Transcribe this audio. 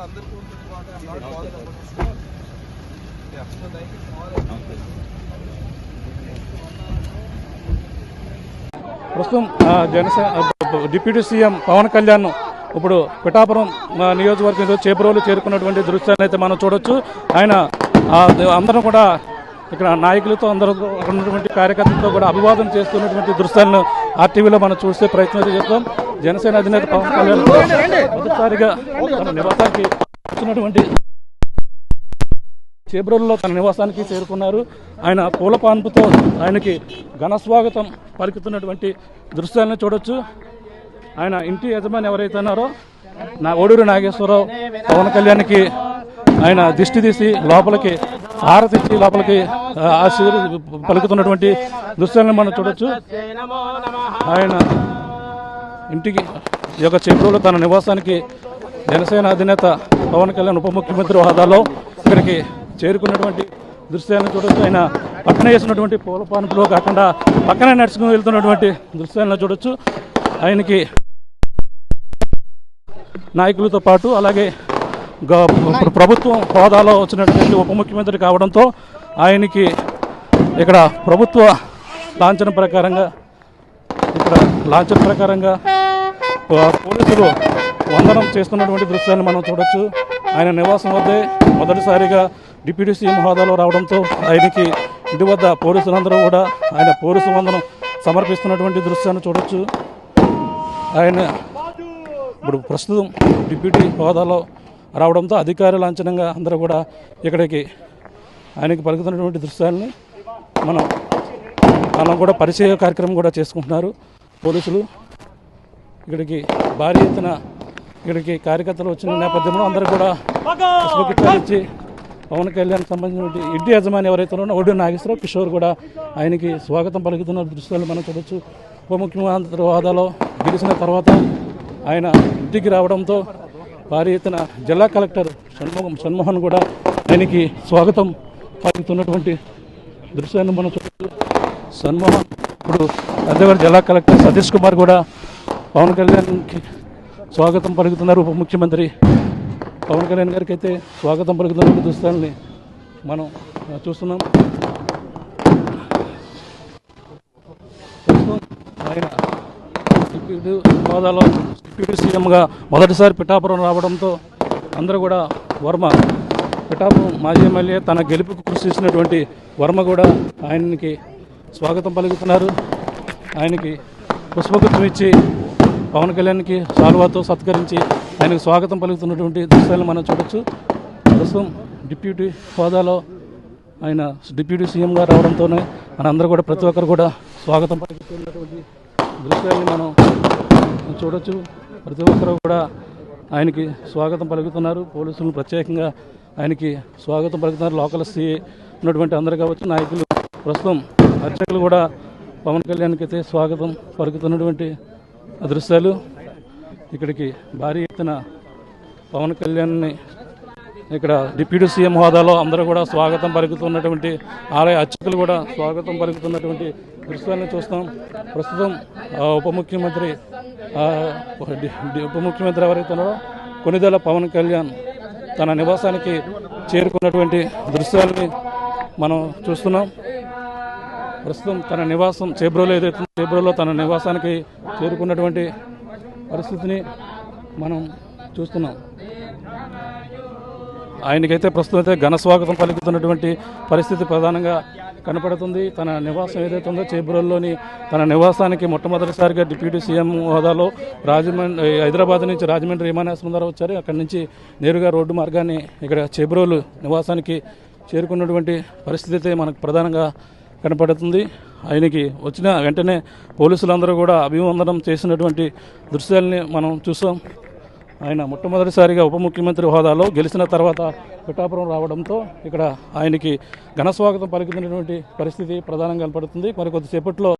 అందరికీ ఉంటుంది కాబట్టి ప్రస్తుతం జనసేన డిప్యూటీ సీఎం పవన్ కళ్యాణ్ ఇప్పుడు పిఠాపురం నియోజకవర్గంలో చేపరోలు చేరుకున్నటువంటి దృశ్యాన్ని అయితే మనం చూడొచ్చు. ఆయన ఆ, అందరూ కూడా ఇక్కడ నాయకులతో అందరూ అక్కడ ఉన్నటువంటి కార్యకర్తలతో కూడా అభివాదం చేస్తున్నటువంటి దృశ్యాలను ఆర్టీవీలో మనం చూసే ప్రయత్నం అయితే చేస్తాం జనసేన అధినేత పవన్ కళ్యాణ్ మొదటిసారిగా తన నివాసానికి వచ్చినటువంటి చేబ్రోల్లో తన నివాసానికి చేరుకున్నారు. ఆయన పూల పాన్పుతో ఆయనకి ఘన స్వాగతం పలుకుతున్నటువంటి దృశ్యాలను చూడొచ్చు. ఆయన ఇంటి యజమాని ఎవరైతే ఉన్నారో నా ఓడూరు నాగేశ్వరరావు పవన్ కళ్యాణ్కి ఆయన దిష్టి తీసి లోపలికి హారతిచ్చి లోపలికి ఆశీర్వ పలుకుతున్నటువంటి దృశ్యాలను మనం చూడొచ్చు. ఆయన ఇంటికి ఈ యొక్క చెప్పులో తన నివాసానికి జనసేన అధినేత పవన్ కళ్యాణ్ ఉప ముఖ్యమంత్రి హోదాలో ఇక్కడికి చేరుకున్నటువంటి దృశ్యాలను చూడొచ్చు. ఆయన పక్కన వేసినటువంటి పూల పానుపులో కాకుండా పక్కనే నడుచుకుని వెళ్తున్నటువంటి దృశ్యాలను చూడొచ్చు. ఆయనకి నాయకులతో పాటు అలాగే ప్రభుత్వం హోదాలో వచ్చినటువంటి ఉప ముఖ్యమంత్రి కావడంతో ఆయనకి ఇక్కడ ప్రభుత్వ లాంఛన ప్రకారంగా ఇక్కడ లాంఛన ప్రకారంగా పోలీసులు వందనం చేస్తున్నటువంటి దృశ్యాన్ని మనం చూడొచ్చు. ఆయన నివాసం వద్దే మొదటిసారిగా డిప్యూటీ సీఎం హోదాలో రావడంతో ఆయనకి ఇంటి వద్ద పోలీసులందరూ కూడా ఆయన పోలీసు వందనం సమర్పిస్తున్నటువంటి దృశ్యాన్ని చూడొచ్చు. ఆయన ఇప్పుడు ప్రస్తుతం డిప్యూటీ హోదాలో రావడంతో అధికార లాంఛనంగా అందరూ కూడా ఇక్కడికి ఆయనకి పలుకుతున్నటువంటి దృశ్యాలని మనం మనం కూడా పరిచయ కార్యక్రమం కూడా చేసుకుంటున్నారు పోలీసులు. ఇక్కడికి భారీ ఎత్తున ఇక్కడికి కార్యకర్తలు వచ్చిన నేపథ్యంలో అందరూ కూడా ఇచ్చి పవన్ కళ్యాణ్ సంబంధించిన ఇంటి యజమాని ఎవరైతే ఉన్నారో ఒడ్డు నాగేశ్వరరావు కిషోర్ కూడా ఆయనకి స్వాగతం పలుకుతున్న దృశ్యాలు మనం చూడొచ్చు. ఉప ముఖ్యమంత్రి హోదాలో గెలిచిన తర్వాత ఆయన ఇంటికి రావడంతో భారీ ఎత్తున జిల్లా కలెక్టర్ షణ్ముఖం షణ్మోహన్ కూడా ఆయనకి స్వాగతం పలుకుతున్నటువంటి దృశ్యాన్ని మనం చూడొచ్చు. షణ్మోహన్ ఇప్పుడు అదేవారి జిల్లా కలెక్టర్ సతీష్ కుమార్ కూడా పవన్ కళ్యాణ్కి స్వాగతం పలుకుతున్నారు ఉప ముఖ్యమంత్రి పవన్ కళ్యాణ్ గారికి అయితే స్వాగతం పలుకుతున్న దుస్తాలని మనం చూస్తున్నాం. ఆయన డిప్యూటీ హోదాలో డిప్యూటీ సీఎంగా మొదటిసారి పిఠాపురం రావడంతో అందరూ కూడా వర్మ పిఠాపురం మాజీ ఎమ్మెల్యే తన గెలుపుకు కృషి చేసినటువంటి వర్మ కూడా ఆయనకి స్వాగతం పలుకుతున్నారు. ఆయనకి పుష్పగుత్వం ఇచ్చి పవన్ కళ్యాణ్కి సాల్వాతో సత్కరించి ఆయనకు స్వాగతం పలుకుతున్నటువంటి దృశ్యాలను మనం చూడొచ్చు. ప్రస్తుతం డిప్యూటీ హోదాలో ఆయన డిప్యూటీ సీఎంగా రావడంతోనే మనందరూ కూడా ప్రతి ఒక్కరు కూడా స్వాగతం పలుకుతున్నటువంటి దృశ్యాన్ని మనం చూడొచ్చు. ప్రతి ఒక్కరు కూడా ఆయనకి స్వాగతం పలుకుతున్నారు. పోలీసులు ప్రత్యేకంగా ఆయనకి స్వాగతం పలుకుతున్నారు. లోకల్ సీఏ ఉన్నటువంటి అందరు కావచ్చు నాయకులు. ప్రస్తుతం అర్చకులు కూడా పవన్ కళ్యాణ్కి అయితే స్వాగతం పలుకుతున్నటువంటి దృశ్యాలు ఇక్కడికి భారీ ఎత్తున పవన్ కళ్యాణ్ని ఇక్కడ డిప్యూటీ సీఎం హోదాలో అందరూ కూడా స్వాగతం పలుకుతున్నటువంటి ఆలయ అర్చకులు కూడా స్వాగతం పలుకుతున్నటువంటి దృశ్యాలను చూస్తాం. ప్రస్తుతం ఉప ముఖ్యమంత్రి ఉప ముఖ్యమంత్రి ఎవరైతే ఉన్నారో కొనిదెల పవన్ కళ్యాణ్ తన నివాసానికి చేరుకున్నటువంటి దృశ్యాలని మనం చూస్తున్నాం. ప్రస్తుతం తన నివాసం చేబ్రోలో ఏదైతే చేబ్రోలో తన నివాసానికి చేరుకున్నటువంటి పరిస్థితిని మనం చూస్తున్నాం. ఆయనకైతే ప్రస్తుతం అయితే ఘన స్వాగతం పలుకుతున్నటువంటి పరిస్థితి ప్రధానంగా కనపడుతుంది. తన నివాసం ఏదైతే ఉందో చేబ్రోల్లోని తన నివాసానికి మొట్టమొదటిసారిగా డిప్యూటీ సీఎం హోదాలో రాజమండ్రి హైదరాబాద్ నుంచి రాజమండ్రి విమానాశ్రయం ద్వారా వచ్చారు. అక్కడి నుంచి నేరుగా రోడ్డు మార్గాన్ని ఇక్కడ చేబ్రోలు నివాసానికి చేరుకున్నటువంటి పరిస్థితి అయితే మనకు ప్రధానంగా కనపడుతుంది. ఆయనకి వచ్చిన వెంటనే పోలీసులందరూ కూడా అభివందనం చేసినటువంటి దృశ్యాలని మనం చూసాం. ఆయన మొట్టమొదటిసారిగా ఉప ముఖ్యమంత్రి హోదాలో గెలిచిన తర్వాత పిఠాపురం రావడంతో ఇక్కడ ఆయనకి ఘన స్వాగతం పలికినటువంటి పరిస్థితి ప్రధానంగా కనపడుతుంది. మరి కొద్దిసేపట్లో